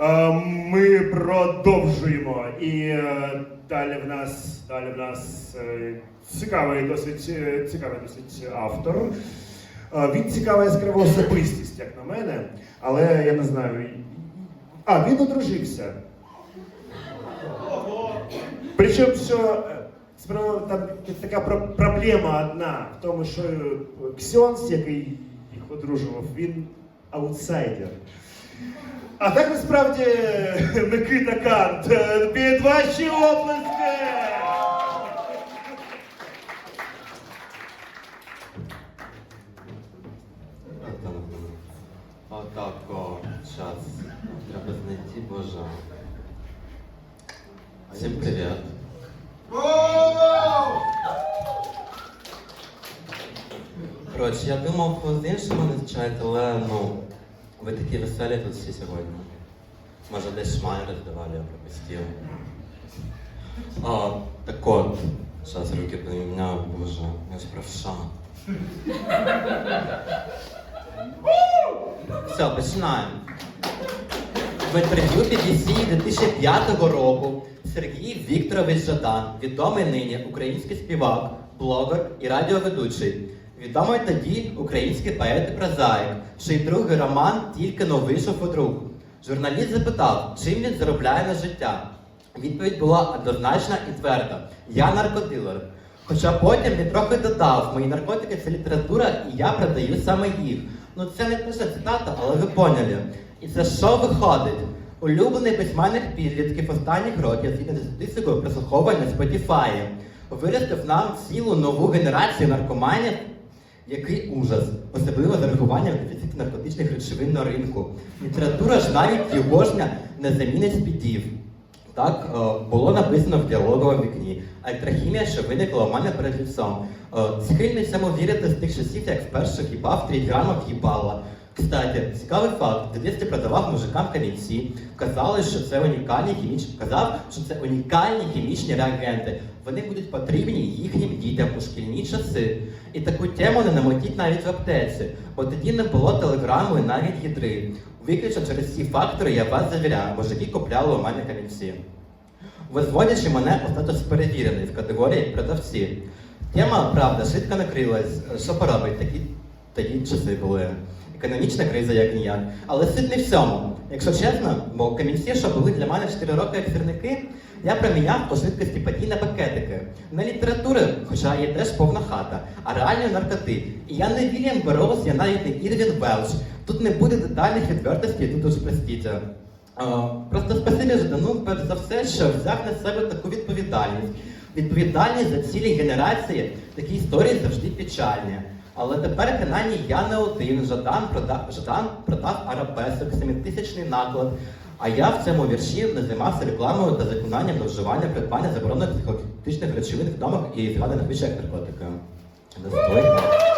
Е, Ми продовжуємо. І е, далі в нас далі в нас е, цікавий досить цікавий досить автор. Він цікава яскрава особистість, як на мене, але я не знаю. А, він одружився. Причому що там така проблема одна в тому, що Ксьонс, який їх одружував, він аутсайдер. А так насправді Микита Кант. Е, Під ваші оплески! Отако, час. Треба знайти Божа. Всім привіт. Коротше, я думав по-іншому навчати, але ну, ви такі веселі тут всі сьогодні. Може десь шмаль роздавали, я пропустив. А, так от, зараз руки поміняв, боже, я ж правша. Все, починаємо. В інтерв'ю BBC 2005 року Сергій Вікторович Жадан, відомий нині український співак, блогер і радіоведучий. Відомий тоді український поет і прозаїк, чий другий роман тільки но вийшов у друк. Журналіст запитав, чим він заробляє на життя. Відповідь була однозначна і тверда: я наркодилер. Хоча потім він трохи додав, мої наркотики це література, і я продаю саме їх. Ну це не пише цитата, але ви поняли. І це що виходить? Улюблений письменник підлітків останніх років згідно з статистикою прослуховування Spotify виростив нам цілу нову генерацію наркоманів. Який ужас, особливо з рахуванням дефіциту наркотичних речовин на ринку. Література ж навіть його ж не- замінить спідів. Так е, було написано в діалоговому вікні. Електрохімія, що виникла у мене перед лісом. Е, Схильний самовірити вірити з тих часів, як вперше хібав 3 грамів їбала. Кстати, цікавий факт. В дитинстві продавав мужикам камінці. Казали, що це унікальні хімічні. Казав, що це унікальні хімічні реагенти. Вони будуть потрібні їхнім дітям у шкільні часи. І таку тему не намотіть навіть в аптеці, бо тоді не було телеграму і навіть ядри. Виключно через ці фактори я вас завіряю, мужики купляли у мене камінці. Возводячи мене у статус перевірений в категорії продавці. Тема, правда, швидко накрилась. Що поробить? Такі тоді часи були. Економічна криза як ніяк. Але суть не в цьому. Якщо чесно, бо камінці, що були для мене 4 роки як сірники, я проміняв по швидкості подій на пакетики. Не літератури, хоча є теж повна хата, а реальні наркоти. І я не Вільям Бероуз, я навіть не Ірвін Велч. Тут не буде детальних відвертостей, тут уж простіть. А, Просто спасибі Ждану, перш за все, що взяв на себе таку відповідальність. Відповідальність за цілі генерації такі історії завжди печальні. Але тепер принаймні я не один. Жадан продав, Жадан продав арабесок, 7-тисячний наклад. А я в цьому вірші не займався рекламою та законанням до вживання придбання заборонених психотичних речовин відомих і згаданих віщах наркотика. Достойно.